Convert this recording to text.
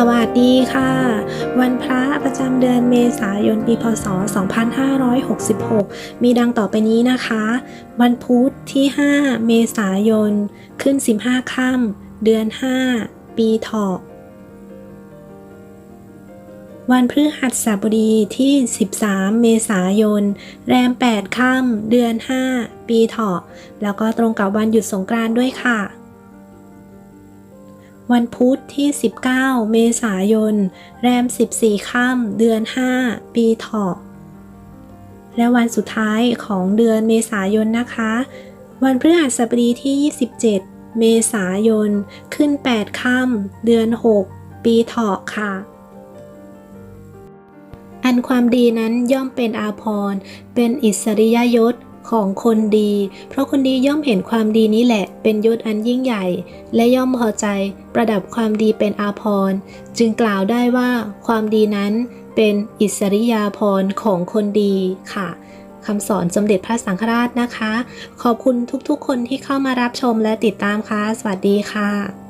สวัสดีค่ะ วันพระประจำเดือนเมษายนปีพศ 2566 มีดังต่อไปนี้นะคะ วันพุธที่ 5 เมษายน ขึ้น 15 ค่ำเดือน 5 ปีเถาะวันพฤหัสบดีที่ 13 เมษายน แรม 8 ค่ำเดือน 5 ปีเถาะ แล้วก็ตรงกับวันหยุดสงกรานต์ด้วยค่ะ วันพุธที่ 19 เมษายน แรม 14 ค่ำเดือน 5 ปีเถาะ และวันสุดท้ายของเดือนเมษายนนะคะ วันพฤหัสบดีที่ 27 เมษายน ขึ้น 8 ค่ำเดือน 6 ปีเถาะค่ะ อันความดีนั้นย่อมเป็นอาภรณ์เป็นอิสริยยศ ของคนดี เพราะคนดีย่อมเห็นความดีนี้แหละ เป็นยศอันยิ่งใหญ่ และย่อมพอใจประดับความดีเป็นอาภรณ์จึงกล่าวได้ว่าความดีนั้นเป็นอิสริยาภรณ์ของคนดีค่ะคำสอนสมเด็จพระสังฆราชนะคะ ขอบคุณทุกๆคนที่เข้ามารับชมและติดตามค่ะ สวัสดีค่ะ